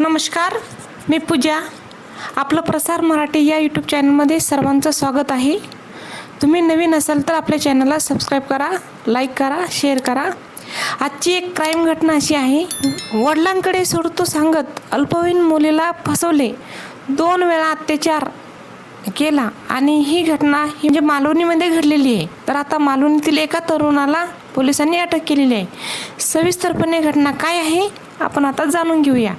नमस्कार मी पूजा. आपलं प्रसार मराठी या यूट्यूब चॅनलमध्ये सर्वांचं स्वागत आहे. तुम्ही नवीन असाल तर आपल्या चॅनलला सबस्क्राईब करा लाईक करा शेअर करा. आजची एक क्राईम घटना अशी आहे. वडिलांकडे सोडतो सांगत अल्पवयीन मुलीला फसवले. दोन वेळा अत्याचार केला आणि ही घटना ही म्हणजे मालवणीमध्ये घडलेली आहे. तर आता मालवणीतील एका तरुणाला पोलिसांनी अटक केलेली आहे. सविस्तरपणे घटना काय आहे आपण आता जाणून घेऊया.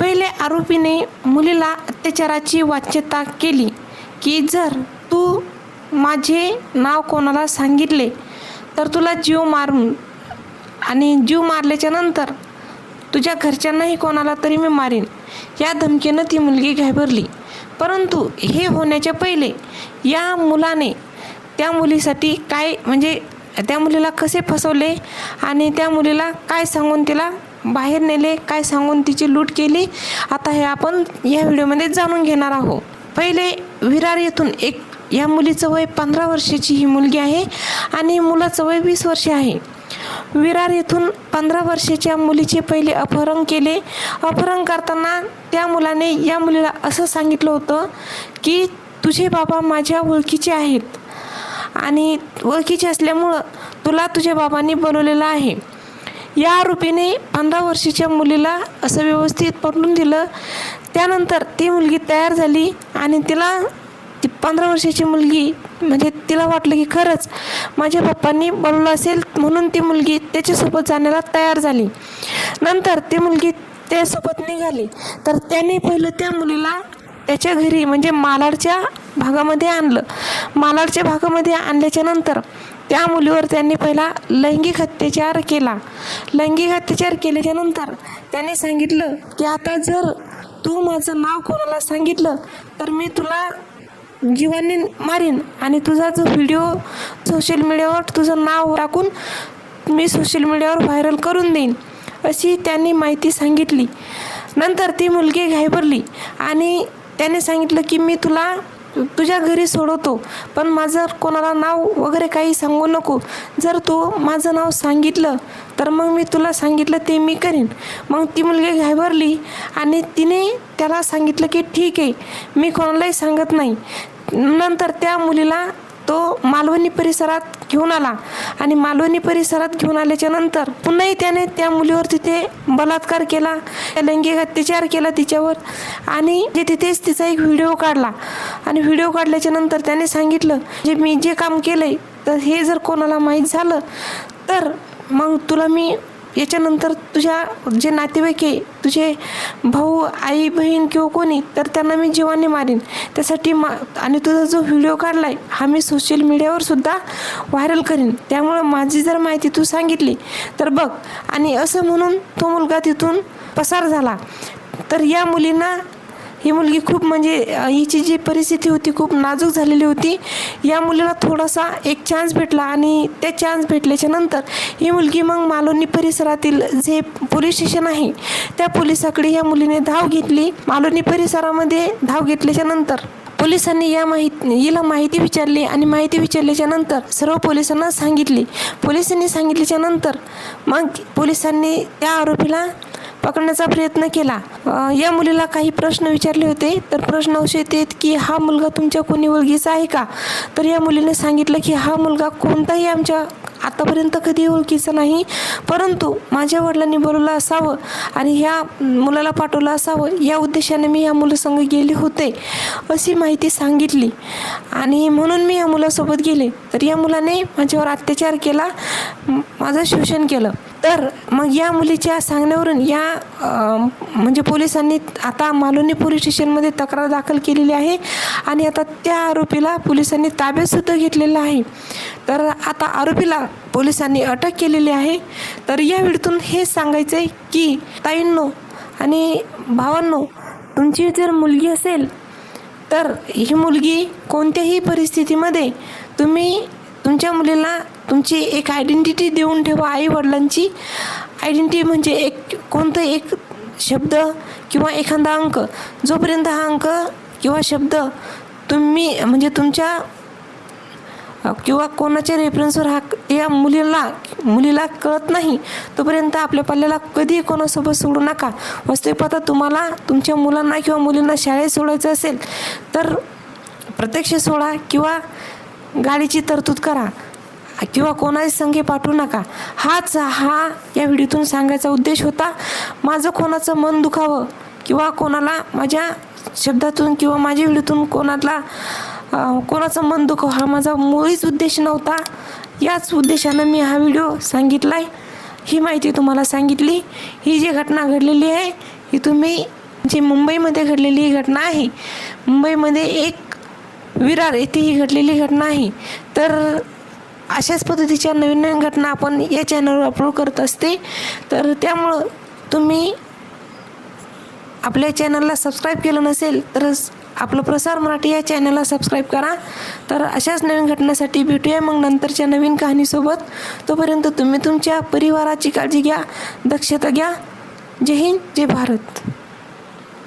पहिले आरोपीने मुलीला अत्याचाराची वाच्यता केली की जर तू माझे नाव कोणाला सांगितले तर तुला जीव मारून आणि जीव मारल्याच्या नंतर तुझ्या घरच्यांनाही कोणाला तरी मी मारेन या धमकीनं ती मुलगी घाबरली. परंतु हे होण्याच्या पहिले या मुलाने त्या मुलीसाठी काय म्हणजे त्या मुलीला कसे फसवले आणि त्या मुलीला काय सांगून तिला बाहेर नेले काय सांगून तिची लूट केली आता हे आपण या व्हिडिओमध्ये जाणून घेणार आहोत. पहिले विरार येथून एक या मुलीचं वय पंधरा वर्षाची ही मुलगी आहे आणि मुलाचं वय वीस वर्षे आहे. विरार येथून पंधरा वर्षाच्या मुलीचे पहिले अपहरण केले. अपहरण करताना त्या मुलाने या मुलीला असं सांगितलं होतं की तुझे बाबा माझ्या ओळखीचे आहेत आणि ओळखीचे असल्यामुळं तुला तुझ्या बाबांनी बनवलेलं आहे. या आरोपीने पंधरा वर्षाच्या मुलीला असं व्यवस्थित पकडून दिलं. त्यानंतर ती मुलगी तयार झाली आणि तिला ती पंधरा वर्षाची मुलगी म्हणजे तिला वाटलं की खरंच माझ्या पप्पांनी बोलवलं असेल म्हणून ती मुलगी त्याच्यासोबत जाण्याला तयार झाली. नंतर ती मुलगी त्यासोबत निघाली. तर त्याने पहिलं त्या मुलीला त्याच्या घरी म्हणजे मालाडच्या भागामध्ये आणलं. मालाडच्या भागामध्ये आणल्याच्या नंतर त्या मुलीवर त्यांनी पहिला लैंगिक अत्याचार केला. लैंगिक अत्याचार केल्याच्यानंतर त्याने सांगितलं की आता जर तू माझं नाव कोणाला सांगितलं तर मी तुला जीवाने मारीन आणि तुझा जो व्हिडिओ सोशल मीडियावर तुझं नाव टाकून मी सोशल मीडियावर व्हायरल करून देईन अशी त्यांनी माहिती सांगितली. नंतर ती मुलगी घाबरली आणि त्याने सांगितलं की मी तुला तुझ्या घरी सोडवतो. पण माझं कोणाला नाव वगैरे काही सांगू नको. जर तू माझं नाव सांगितलं तर मग मी तुला सांगितलं ते मी करीन. मग ती मुलगी घाबरली आणि तिने त्याला सांगितलं की ठीक आहे मी कोणालाही सांगत नाही. नंतर त्या मुलीला तो मालवणी परिसरात घेऊन आला. आणि मालवणी परिसरात घेऊन आल्याच्यानंतर पुन्हाही त्याने त्या मुलीवर तिथे बलात्कार केला. लैंगिक अत्याचार केला तिच्यावर. आणि जे तिथेच तिचा एक व्हिडिओ काढला. आणि व्हिडिओ काढल्याच्या नंतर त्याने सांगितलं जे मी जे काम केलंय तर हे जर कोणाला माहीत झालं तर मग तुला मी याच्यानंतर तुझ्या जे नातेवाईक आहे तुझे भाऊ आई बहीण किंवा कोणी तर त्यांना मी जीवाने मारीन. त्यासाठी मा आणि तुझा जो व्हिडिओ काढला आहे हा मी सोशल मीडियावर सुद्धा व्हायरल करीन. त्यामुळं माझी जर माहिती तू सांगितली तर बघ. आणि असं म्हणून तो मुलगा तिथून पसार झाला. तर या मुलींना ही मुलगी खूप म्हणजे हिची जी परिस्थिती होती खूप नाजूक झालेली होती. या मुलीला थोडासा एक चान्स भेटला आणि त्या चान्स भेटल्याच्या नंतर ही मुलगी मग मालोनी परिसरातील जे पोलीस स्टेशन आहे त्या पोलिसाकडे या मुलीने धाव घेतली. मालोनी परिसरामध्ये धाव घेतल्याच्या नंतर पोलिसांनी या माहिती हिला माहिती विचारली आणि माहिती विचारल्याच्या नंतर सर्व पोलिसांना सांगितली. पोलिसांनी सांगितल्याच्या नंतर मग पोलिसांनी त्या आरोपीला पकडण्याचा प्रयत्न केला. या मुलीला काही प्रश्न विचारले होते. तर प्रश्न असे होते की हा मुलगा तुमच्या कोणी ओळखीचा आहे का? तर या मुलीने सांगितलं की हा मुलगा कोणताही आमच्या आतापर्यंत कधी ओळखीचा नाही. परंतु माझ्या वडिलांनी बोलवलं असावं आणि ह्या मुलाला पाठवलं असावं. या उद्देशाने मी या मुलासंग गेले होते अशी माहिती सांगितली. आणि म्हणून मी या मुलासोबत गेले. तर या मुलाने माझ्यावर अत्याचार केला. माझं शोषण केलं. तर मग या मुलीच्या सांगण्यावरून या म्हणजे पोलिसांनी आता मालोनी पोलीस स्टेशनमध्ये तक्रार दाखल केलेली आहे आणि आता त्या आरोपीला पोलिसांनी ताब्यातसुद्धा घेतलेलं आहे. तर आता आरोपीला पोलिसांनी अटक केलेली आहे. तर या व्हिडिओतून हे सांगायचं आहे की ताईंनो आणि भावांनो तुमची जर मुलगी असेल तर ही मुलगी कोणत्याही परिस्थितीमध्ये तुम्ही तुमच्या मुलीला तुमची एक आयडेंटिटी देऊन ठेवा आई वडिलांची आयडेंटिटी म्हणजे एक कोणतं एक शब्द किंवा एखादा अंक. जोपर्यंत हा अंक किंवा शब्द तुम्ही म्हणजे तुमच्या किंवा कोणाच्या रेफरन्सवर हा या मुलीला मुलीला कळत नाही तोपर्यंत आपल्या पल्ल्याला कधी कोणासोबत सोडू नका. वास्तविक तुम्हाला तुमच्या मुलांना किंवा मुलींना शाळेत सोडायचं असेल तर प्रत्यक्ष सोडा किंवा गाडीची तरतूद करा. किंवा कोणाची संघे पाठवू नका. हाच हा या व्हिडिओतून सांगायचा उद्देश होता. माझं कोणाचं मन दुखावं किंवा कोणाला माझ्या शब्दातून किंवा माझ्या व्हिडिओतून कोणाला कोणाचं मन दुखावं हा माझा मुळीच उद्देश नव्हता. याच उद्देशानं मी हा व्हिडिओ सांगितला आहे ही माहिती तुम्हाला सांगितली. ही जी घटना घडलेली आहे ही तुम्ही जी मुंबईमध्ये घडलेली ही घटना आहे मुंबईमध्ये एक विरार येथे ही घडलेली घटना आहे. तर अशाच पद्धतीच्या नवीन नवीन घटना आपण या चॅनलवर अपलोड करत असते. तर त्यामुळं तुम्ही आपल्या चॅनलला सबस्क्राईब केलं नसेल तर आपलं प्रसार मराठी या चॅनलला सबस्क्राईब करा. तर अशाच नवीन घटनेसाठी भेटूया मग नंतरच्या नवीन कहाणीसोबत. तोपर्यंत तुम्ही तुमच्या परिवाराची काळजी घ्या दक्षता घ्या. जय हिंद जय भारत.